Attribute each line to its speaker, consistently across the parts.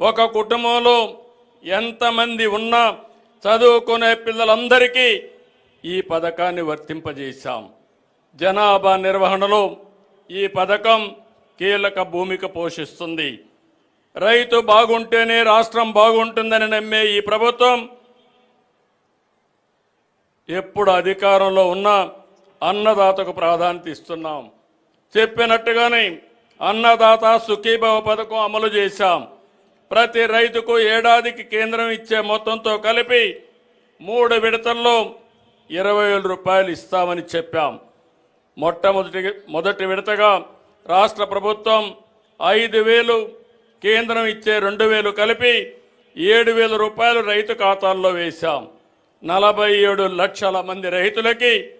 Speaker 1: ఒక కుటుంబంలో ఎంతమంది ఉన్నా చదువుకునే పిల్లలందరికీ ఈ పథకాన్ని వర్తింపజేశాం. జనాభా నిర్వహణలో ఈ పథకం కీలక భూమిక పోషిస్తుంది. రైతు బాగుంటేనే రాష్ట్రం బాగుంటుందని నమ్మే ఈ ప్రభుత్వం ఎప్పుడు అధికారంలో ఉన్నా అన్నదాతకు ప్రాధాన్యత ఇస్తున్నాం. చెప్పినట్టుగానే అన్నదాత సుఖీభవ పథకం అమలు చేశాం. ప్రతి రైతుకు ఏడాదికి కేంద్రం ఇచ్చే మొత్తంతో కలిపి మూడు విడతల్లో ఇరవై వేల రూపాయలు ఇస్తామని చెప్పాం. మొట్టమొదటి మొదటి విడతగా రాష్ట్ర ప్రభుత్వం ఐదు వేలు కేంద్రం ఇచ్చే రెండు వేలు కలిపి ఏడు వేల రూపాయలు రైతు ఖాతాల్లో వేశాం. నలభై ఏడు లక్షల మంది రైతులకి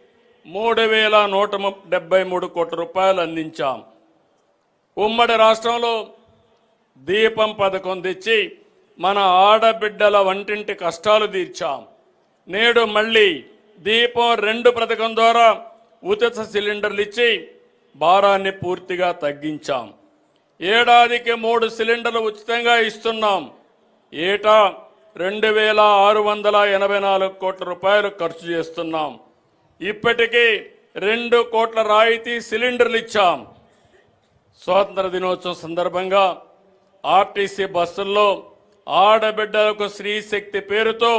Speaker 1: మూడు వేల నూట ము- డెబ్బై మూడు కోట్ల రూపాయలు అందించాం. ఉమ్మడి రాష్ట్రంలో దీపం పథకం తెచ్చి మన ఆడబిడ్డల వంటింటి కష్టాలు తీర్చాం. నేడు మళ్ళీ దీపం రెండు పథకం ద్వారా ఉచిత సిలిండర్లు ఇచ్చి భారాన్ని పూర్తిగా తగ్గించాం. ఏడాదికి మూడు సిలిండర్లు ఉచితంగా ఇస్తున్నాం. ఏటా రెండు వేల ఆరు వందల ఎనభై నాలుగు కోట్ల రూపాయలు ఖర్చు చేస్తున్నాం. ఇప్పటికీ రెండు కోట్ల రాయితీ సిలిండర్లు ఇచ్చాం. స్వాతంత్ర దినోత్సవం సందర్భంగా ఆర్టీసీ బస్సుల్లో ఆడబిడ్డలకు స్త్రీశక్తి పేరుతో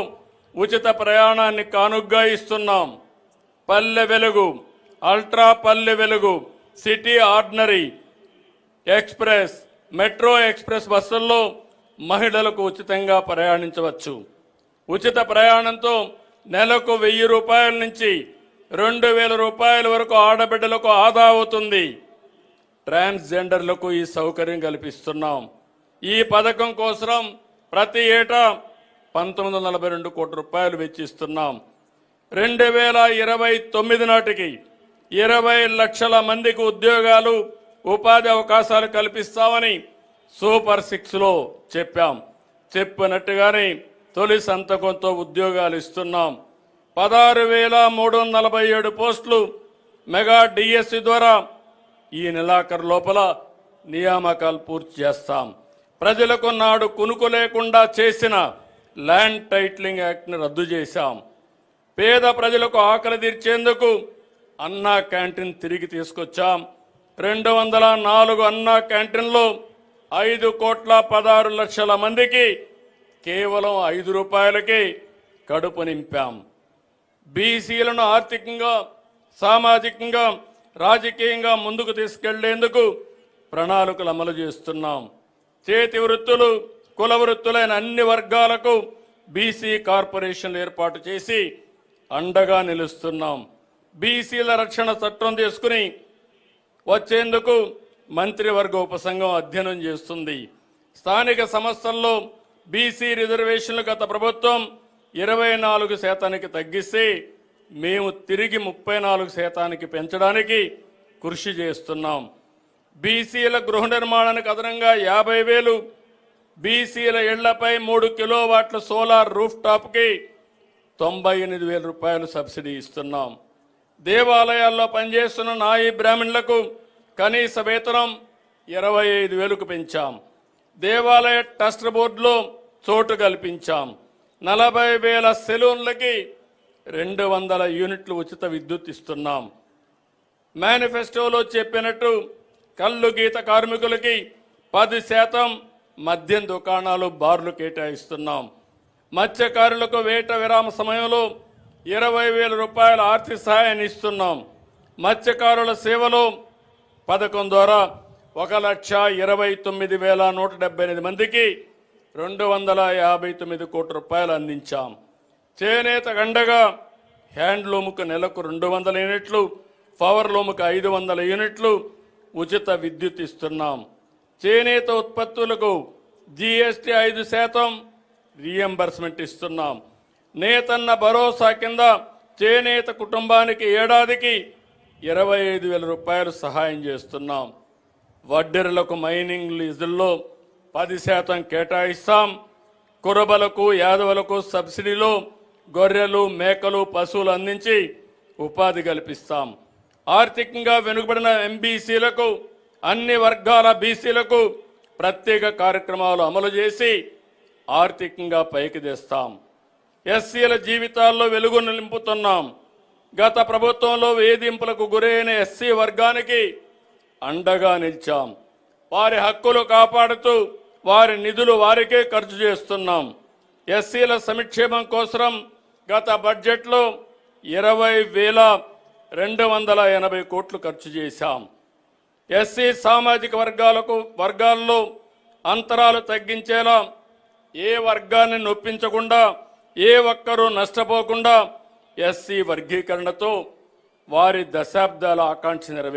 Speaker 1: ఉచిత ప్రయాణాన్ని కానుగ్గా ఇస్తున్నాం. పల్లె Velugu ultra Palle Velugu city ordinary express metro express బస్సుల్లో మహిళలకు ఉచితంగా ప్రయాణించవచ్చు. ఉచిత ప్రయాణంతో నెలకు వెయ్యి రూపాయల నుంచి రెండు వేల రూపాయల వరకు ఆడబిడ్డలకు ఆదా అవుతుంది. ట్రాన్స్జెండర్లకు ఈ సౌకర్యం కల్పిస్తున్నాం. ఈ పథకం కోసం ప్రతి ఏటా పంతొమ్మిది వందల నలభై రెండు కోట్ల రూపాయలు వెచ్చిస్తున్నాం. రెండు వేల ఇరవై తొమ్మిది నాటికి ఇరవై లక్షల మందికి ఉద్యోగాలు ఉపాధి అవకాశాలు కల్పిస్తామని సూపర్ సిక్స్లో చెప్పాం. చెప్పినట్టుగానే తొలి సంతకంతో ఉద్యోగాలు ఇస్తున్నాం. పదహారు వేల మూడు వందల నలభై ఏడు పోస్టులు మెగా డిఎస్సి ద్వారా ఈ నెలాఖరు లోపల నియామకాలు పూర్తి చేస్తాం. ప్రజలకు నాడు కునుకు లేకుండా చేసిన ల్యాండ్ టైటిలింగ్ యాక్ట్ని రద్దు చేశాం. పేద ప్రజలకు ఆకలి తీర్చేందుకు అన్నా క్యాంటీన్ తిరిగి తీసుకొచ్చాం. రెండు వందల నాలుగు అన్నా క్యాంటీన్లో ఐదు కోట్ల పదహారు లక్షల మందికి కేవలం ఐదు రూపాయలకి కడుపు నింపాం. బీసీలను ఆర్థికంగా సామాజికంగా రాజకీయంగా ముందుకు తీసుకెళ్ళేందుకు ప్రణాళికలు అమలు చేస్తున్నాం. చేతి వృత్తులు కుల వృత్తులైన అన్ని వర్గాలకు బీసీ కార్పొరేషన్లు ఏర్పాటు చేసి అండగా నిలుస్తున్నాం. బీసీల రక్షణ చట్టం తీసుకుని వచ్చేందుకు మంత్రివర్గ ఉపసంఘం అధ్యయనం చేస్తుంది. స్థానిక సంస్థల్లో బీసీ రిజర్వేషన్లు గత ప్రభుత్వం ఇరవై నాలుగు శాతానికి తగ్గిస్తే మేము తిరిగి ముప్పై నాలుగు శాతానికి పెంచడానికి కృషి చేస్తున్నాం. బీసీల గృహ నిర్మాణానికి అదనంగా యాభై వేలు బీసీల ఇళ్ళపై మూడు కిలోవాట్ల సోలార్ రూఫ్ టాప్కి తొంభై ఎనిమిది వేల రూపాయలు సబ్సిడీ ఇస్తున్నాం. దేవాలయాల్లో పనిచేస్తున్న నాయి బ్రాహ్మణులకు కనీస వేతనం ఇరవై ఐదు వేలకు పెంచాం. దేవాలయ ట్రస్ట్ బోర్డులో చోటు కల్పించాం. నలభై వేల సెలూన్లకి రెండు వందల యూనిట్లు ఉచిత విద్యుత్ ఇస్తున్నాం. మేనిఫెస్టోలో చెప్పినట్టు కళ్ళు గీత కార్మికులకి పది శాతం మద్యం దుకాణాలు బార్లు కేటాయిస్తున్నాం. మత్స్యకారులకు వేట విరామ సమయంలో ఇరవై వేల రూపాయల ఆర్థిక సహాయాన్ని ఇస్తున్నాం. మత్స్యకారుల సేవలో పథకం ద్వారా ఒక లక్ష ఇరవై తొమ్మిది వేల నూట డెబ్బై ఎనిమిది మందికి రెండు వందల యాభై తొమ్మిది కోట్ల రూపాయలు అందించాం. చేనేత గండగా హ్యాండ్లూముకు నెలకు రెండు వందల యూనిట్లు పవర్లూముకు ఐదు వందల యూనిట్లు ఉచిత విద్యుత్ ఇస్తున్నాం. చేనేత ఉత్పత్తులకు జిఎస్టి ఐదు శాతం రీఎంబర్స్మెంట్ ఇస్తున్నాం. నేతన్న భరోసా కింద చేనేత కుటుంబానికి ఏడాదికి ఇరవై ఐదు వేల రూపాయలు సహాయం చేస్తున్నాం. వడ్డెరలకు మైనింగ్ లీజుల్లో పది శాతం కేటాయిస్తాం. కురబలకు యాదవులకు సబ్సిడీలో గొర్రెలు మేకలు పశువులు అందించి ఉపాధి కల్పిస్తాం. ఆర్థికంగా వెనుకబడిన ఎంబీసీలకు అన్ని వర్గాల బీసీలకు ప్రత్యేక కార్యక్రమాలు అమలు చేసి ఆర్థికంగా పైకి తెస్తాం. ఎస్సీల జీవితాల్లో వెలుగును నింపుతున్నాం. గత ప్రభుత్వంలో వేధింపులకు గురైన ఎస్సీ వర్గానికి అండగా నిలిచాం. వారి హక్కులు కాపాడుతూ వారి నిధులు వారికే ఖర్చు చేస్తున్నాం. ఎస్సీల సంక్షేమం కోసం గత బడ్జెట్లో ఇరవై వేల రెండు వందల ఎనభై కోట్లు ఖర్చు చేశాం. ఎస్సీ సామాజిక వర్గాలకు వర్గాల్లో అంతరాలు తగ్గించేలా ఏ వర్గాన్ని నొప్పించకుండా ఏ ఒక్కరూ నష్టపోకుండా ఎస్సీ వర్గీకరణతో వారి దశాబ్దాల ఆకాంక్ష నెరవేర్చారు.